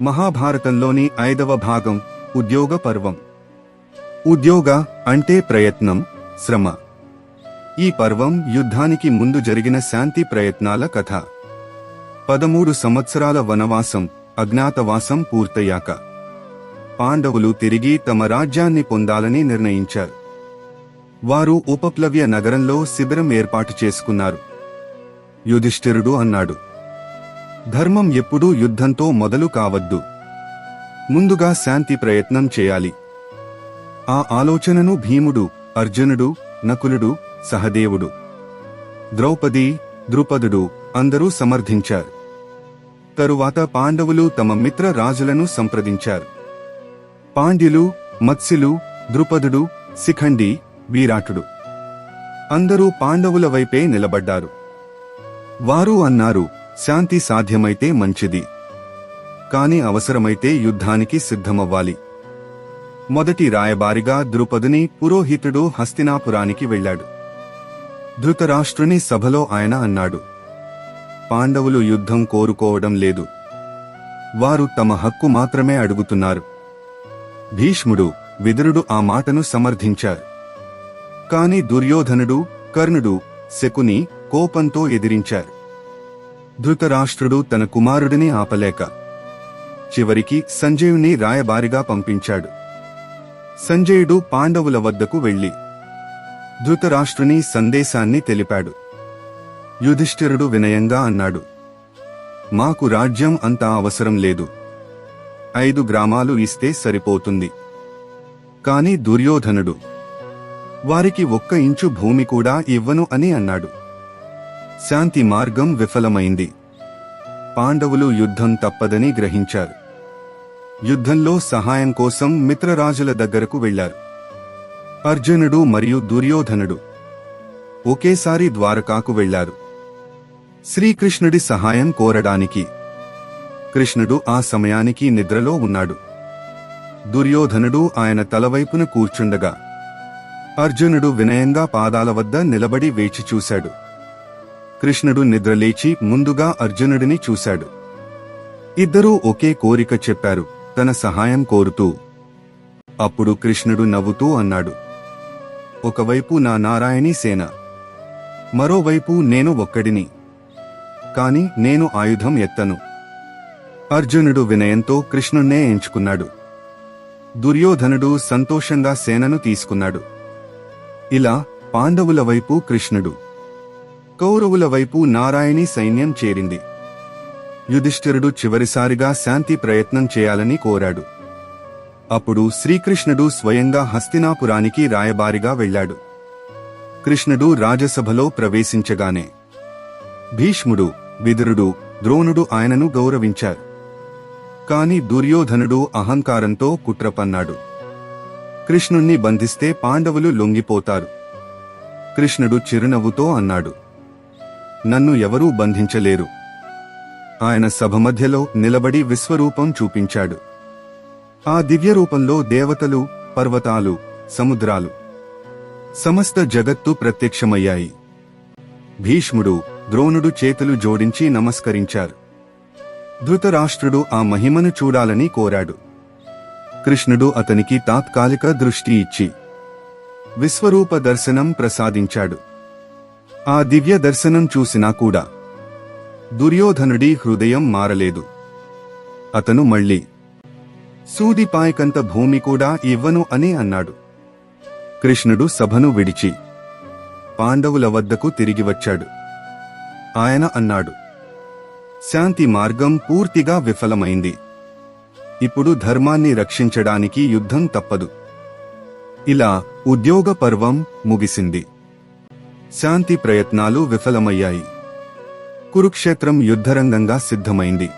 మహాభారతంలోని ఐదవ భాగం ఉద్యోగ పర్వం. ఉద్యోగ అంటే ప్రయత్నం శ్రమ. ఈ పర్వం యుద్ధానికి ముందు జరిగిన శాంతి ప్రయత్నాల కథ. పదమూడు సంవత్సరాల వనవాసం అజ్ఞాతవాసం పూర్తయ్యాక. పాండవులు తిరిగి తమ రాజ్యాన్ని పొందాలని నిర్ణయించారు. వారు ఉపప్లవ్య నగరంలో శిబిరం ఏర్పాటు చేసుకున్నారు. యుధిష్ఠిరుడు అన్నాడు ధర్మం ఎప్పుడూ యుద్ధంతో మొదలు కావద్దు. ముందుగా శాంతి ప్రయత్నం చేయాలి. ఆ ఆలోచనను భీముడు అర్జునుడు నకులుడు సహదేవుడు ద్రౌపది ద్రుపదుడు అందరూ సమర్థించారు. తరువాత పాండవులు తమ మిత్ర రాజులను సంప్రదించారు. పాండ్యులు మత్స్యులు ద్రుపదుడు శిఖండి వీరాటుడు అందరూ పాండవుల వైపే నిలబడ్డారు. వారు అన్నారు శాంతి సాధ్యమైతే మంచిది. కాని అవసరమైతే యుద్ధానికి సిద్ధమవ్వాలి. మొదటి రాయబారిగా ద్రుపదుని పురోహితుడు హస్తినాపురానికి వెళ్ళాడు. ధృతరాష్ట్రుని సభలో ఆయన అన్నాడు. పాండవులు యుద్ధం కోరుకోవడం లేదు. వారు తమ హక్కు మాత్రమే అడుగుతున్నారు. భీష్ముడు విదురుడు ఆ మాటను సమర్థించారు. కాని దుర్యోధనుడు కర్ణుడు శకుని కోపంతో ఎదిరించారు. ధృతరాష్ట్రుడు తన కుమారుడిని ఆపలేక చివరికి సంజయుని రాయబారిగా పంపించాడు. సంజయుడు పాండవుల వద్దకు వెళ్ళి ధృతరాష్ట్రుని సందేశాన్ని తెలిపాడు. యుధిష్ఠిరుడు వినయంగా అన్నాడు మాకు రాజ్యం అంతా అవసరం లేదు. ఐదు గ్రామాలు ఇస్తే సరిపోతుంది. కాని దుర్యోధనుడు వారికి ఒక్క ఇంచు భూమి కూడా ఇవ్వను అని అన్నాడు. శాంతి మార్గం విఫలమైంది. పాండవులు యుద్ధం తప్పదని గ్రహించారు. యుద్ధంలో సహాయం కోసం మిత్రరాజుల దగ్గరకు వెళ్ళారు అర్జునుడు మరియు దుర్యోధనుడు ఒకేసారి ద్వారకాకు వెళ్ళారు శ్రీకృష్ణుడి సహాయం కోరడానికి కృష్ణుడు ఆ సమయానికి నిద్రలో ఉన్నాడు. దుర్యోధనుడు ఆయన తలవైపున కూర్చుండగా అర్జునుడు వినయంగా పాదాల వద్ద నిలబడి వేచి చూశాడు. కృష్ణుడు నిద్రలేచి ముందుగా అర్జునుడిని చూశాడు. ఇద్దరూ ఒకే కోరిక చెప్పారు తన సహాయం కోరుతూ. అప్పుడు కృష్ణుడు నవ్వుతూ అన్నాడు ఒకవైపు నా నారాయణి సేన మరోవైపు నేను ఒక్కడిని కాని నేను ఆయుధం ఎత్తను. అర్జునుడు వినయంతో కృష్ణుణ్ణే ఎంచుకున్నాడు. దుర్యోధనుడు సంతోషంగా సేనను తీసుకున్నాడు. ఇలా పాండవుల వైపు కృష్ణుడు కౌరవుల వైపు నారాయణి సైన్యం చేరింది. యుధిష్ఠిరుడు చివరిసారిగా శాంతి ప్రయత్నం చేయాలని కోరాడు. అప్పుడు శ్రీకృష్ణుడు స్వయంగా హస్తినాపురానికి రాయబారిగా వెళ్ళాడు. కృష్ణుడు రాజసభలో ప్రవేశించగానే భీష్ముడు విదురుడు ద్రోణుడు ఆయనను గౌరవించారు. కాని దుర్యోధనుడు అహంకారంతో కుట్రపన్నాడు. కృష్ణుణ్ణి బంధిస్తే పాండవులు లొంగిపోతారు. కృష్ణుడు చిరునవ్వుతో అన్నాడు. నన్ను ఎవరూ బంధించలేరు. ఆయన సభ మధ్యలో నిలబడి విశ్వరూపం చూపించాడు. ఆ దివ్యరూపంలో దేవతలు పర్వతాలు సముద్రాలు సమస్త జగత్తు ప్రత్యక్షమయ్యాయి. భీష్ముడు ద్రోణుడు చేతులు జోడించి నమస్కరించారు. ధృతరాష్ట్రుడు ఆ మహిమను చూడాలని కోరాడు. కృష్ణుడు అతనికి తాత్కాలిక దృష్టి ఇచ్చి విశ్వరూప దర్శనం ప్రసాదించాడు. ఆ దివ్య దర్శనం చూసినా కూడా దుర్యోధనుడి హృదయం మారలేదు. అతను మళ్ళీ సూదిపాయకంత భూమి కూడా ఇవ్వను అని అన్నాడు. కృష్ణుడు సభను విడిచి పాండవుల వద్దకు తిరిగి వచ్చాడు. ఆయన అన్నాడు శాంతి మార్గం పూర్తిగా విఫలమైంది. ఇప్పుడు ధర్మాన్ని రక్షించడానికి యుద్ధం తప్పదు. ఇలా ఉద్యోగ పర్వం ముగిసింది. శాంతి ప్రయత్నాలు విఫలమయ్యాయి. కురుక్షేత్రం యుద్ధరంగంగా సిద్ధమైంది.